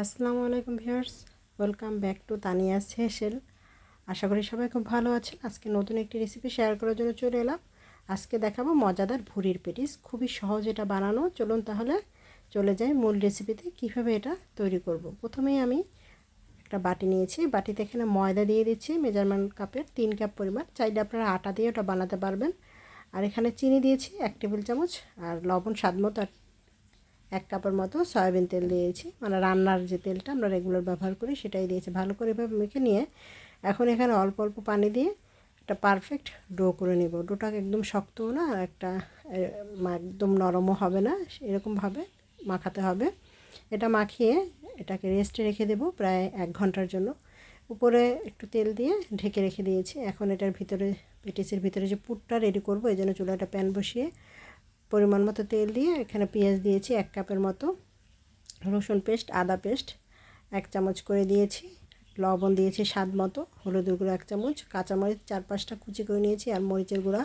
আসসালামু আলাইকুম viewers, welcome back to Tania হেসেল আশা করি সবাই খুব ভালো আছেন। আজকে নতুন একটি রেসিপি শেয়ার করার জন্য চলে এলাম। আজকে দেখাবো মজাদার ভুড়ির পেটিস। খুবই সহজ এটা বানানো। চলুন তাহলে চলে যাই মূল রেসিপিতে কীভাবে এটা তৈরি করব। প্রথমেই আমি একটা বাটি নিয়েছি। বাটিতে এখানে ময়দা দিয়ে দিচ্ছি, মেজারমেন্ট কাপের তিন কাপ পরিমাণ। চাইলে আপনারা আটা দিয়ে ওটা বানাতে পারবেন। আর এখানে চিনি দিয়েছি এক টেবিল চামচ, আর লবণ স্বাদ মতো এক কাপের মতো সয়াবিন তেল দিয়েছি। মানে রান্নার যে তেলটা আমরা রেগুলার ব্যবহার করি সেটাই দিয়েছি। ভালো করে এভাবে মেখে নিয়ে এখন এখানে অল্প অল্প পানি দিয়ে একটা পারফেক্ট ডো করে নেব। ডোটাকে একদম শক্তও না আর একটা একদম নরমও হবে না, এরকমভাবে মাখাতে হবে। এটা মাখিয়ে এটাকে রেস্টে রেখে দেব প্রায় এক ঘণ্টার জন্য। উপরে একটু তেল দিয়ে ঢেকে রেখে দিয়েছি। এখন এটার ভিতরে, পেটিসের ভিতরে যে পুরটা রেডি করব, এই জন্য চুলাটা প্যান বসিয়ে পরিমাণ মতো তেল দিয়ে এখানে পেঁয়াজ দিয়েছি এক কাপের মতো, রসুন পেস্ট, আদা পেস্ট এক চামচ করে দিয়েছি, লবণ দিয়েছি স্বাদ মতো হলুদের গুঁড়ো এক চামচ, কাঁচামরিচ চার পাঁচটা কুচি করে নিয়েছি আর মরিচের গুঁড়া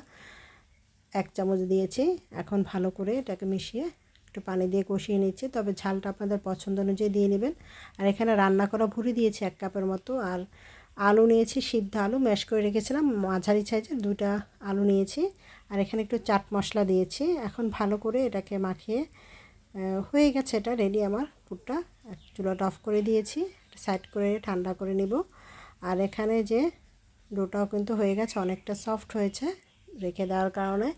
এক চামচ দিয়েছি। এখন ভালো করে এটাকে মিশিয়ে একটু পানি দিয়ে কষিয়ে নিচ্ছি, তবে ঝালটা আপনাদের পছন্দ অনুযায়ী দিয়ে নেবেন। আর এখানে রান্না করা ভুড়ি দিয়েছি এক কাপের মতো, আর আলু নিয়েছি, সিদ্ধ আলু, ম্যাশ করে রেখেছিলাম। মাঝারি সাইজের দুটা আলু নিয়েছি। আর এখানে একটু চাট মশলা দিয়েছি। এখন ভালো করে এটাকে মাখিয়ে হয়ে গেছে এটা রেডি আমার পুরটা। চুলাটা অফ করে দিয়েছি। সাইড করে ঠান্ডা করে নিব। আর এখানে যে ডোটাও কিন্তু হয়ে গেছে, অনেকটা সফট হয়েছে রেখে দেওয়ার কারণে।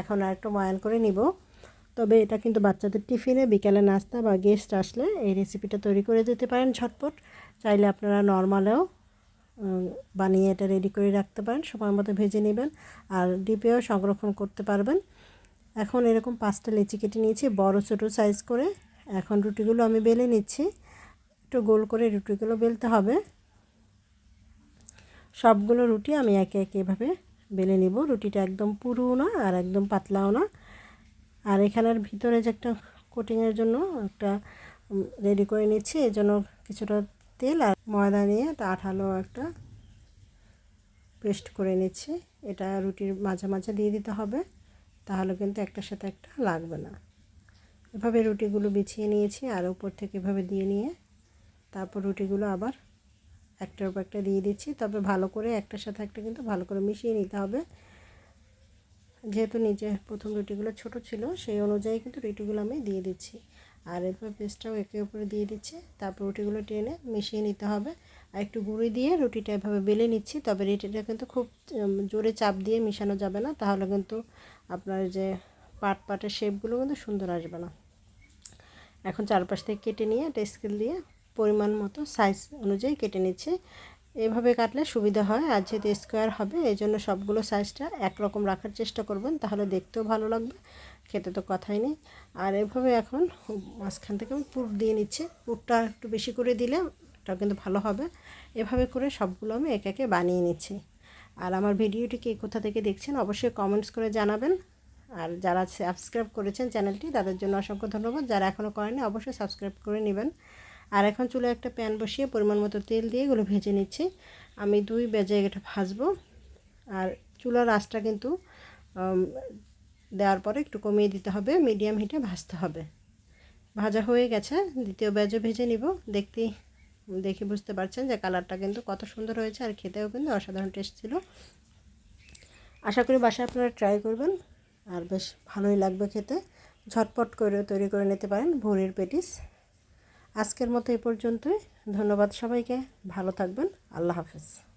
এখন আর একটু ময়ান করে নিব। তবে এটা কিন্তু বাচ্চাদের টিফিনে, বিকেলে নাস্তা বা গেস্ট আসলে এই রেসিপিটা তৈরি করে দিতে পারেন ঝটপট। চাইলে আপনারা নর্মালেও বানিয়ে এটা রেডি করে রাখতে পারেন, সময় মতো ভেজে নেবেন আর ডিপেও সংরক্ষণ করতে পারবেন। এখন এরকম পাঁচটা লেচি কেটে নিয়েছি, বড় ছোটো সাইজ করে। এখন রুটিগুলো আমি বেলে নিচ্ছি, একটু গোল করে রুটিগুলো বেলতে হবে। সবগুলো রুটি আমি একে একে এভাবে বেলে নিব। রুটিটা একদম পুরু না আর একদম পাতলাও না। আর এখানের ভিতরে যে একটা কোটিংয়ের জন্য একটা রেডি করে নিচ্ছি এই জন্য কিছুটা তেল আর ময়দা নিয়ে এটা আঠালো একটা পেস্ট করে নিচ্ছি। এটা রুটির মাঝে মাঝে দিয়ে দিতে হবে, তাহলে কিন্তু একটার সাথে একটা লাগবে না। এভাবে রুটিগুলো বিছিয়ে নিয়েছি আর উপর থেকে এভাবে দিয়ে নিয়ে তারপর রুটিগুলো আবার একটার উপর একটা দিয়ে দিচ্ছি। তবে ভালো করে একটার সাথে একটা কিন্তু ভালো করে মিশিয়ে নিতে হবে। যেহেতু নিচে প্রথম রুটিগুলো ছোট ছিল, সেই অনুযায়ী কিন্তু রুটিগুলো আমি দিয়ে দিচ্ছি। আর এরপর পেস্টটাও একে উপরে দিয়ে দিচ্ছি। তারপর রুটিগুলো টেনে মিশিয়ে নিতে হবে। আর একটু গুঁড়ি দিয়ে রুটিটা এভাবে বেলে নিচ্ছি। তবে রুটিটা কিন্তু খুব জোরে চাপ দিয়ে মিশানো যাবে না। তাহলে কিন্তু আপনার যে পাট পাটের শেপগুলো কিন্তু সুন্দর আসবে না। এখন চারপাশ থেকে কেটে নিয়ে একটা স্কেল দিয়ে পরিমাণ মতো সাইজ অনুযায়ী কেটে নিচ্ছি। এভাবে কাটলে সুবিধা হয়। আর যেহেতু স্কোয়ার হবে, এই জন্য সবগুলো সাইজটা একরকম রাখার চেষ্টা করবেন। তাহলে দেখতেও ভালো লাগবে। খেতে তো কথাই নেই। আর এভাবে এখন মাঝখান থেকে আমি পুর দিয়ে নিচ্ছি। পুরটা একটু বেশি করে দিলে এটা কিন্তু ভালো হবে। এভাবে করে সবগুলো আমি একে একে বানিয়ে নিচ্ছি। আর আমার ভিডিওটি কে কোথা থেকে দেখছেন অবশ্যই কমেন্টস করে জানাবেন। আর যারা সাবস্ক্রাইব করেছেন চ্যানেলটি, তাদের জন্য অসংখ্য ধন্যবাদ। যারা এখনও করেনি অবশ্যই সাবস্ক্রাইব করে নেবেন। আর এখন চুলে একটা প্যান বসিয়ে পরিমাণ মতো তেল দিয়ে এগুলো ভেজে নিচ্ছি। আমি দুই বেজে এটা ভাজবো। আর চুলার আঁচটা কিন্তু দেওয়ার পরে একটু কমিয়ে দিতে হবে মিডিয়াম হিটে ভাজতে হবে। ভাজা হয়ে গেছে, দ্বিতীয় ব্যাজও ভেজে নিব। দেখতেই দেখে বুঝতে পারছেন যে কালারটা কিন্তু কত সুন্দর হয়েছে আর খেতেও কিন্তু অসাধারণ টেস্ট ছিল। আশা করি বাসায় আপনারা ট্রাই করবেন, আর বেশ ভালোই লাগবে খেতে। ঝটপট করে তৈরি করে নিতে পারেন ভুড়ির পেটিস। আজকের মতো এই পর্যন্তই। ধন্যবাদ সবাইকে। ভালো থাকবেন। আল্লাহ হাফেজ।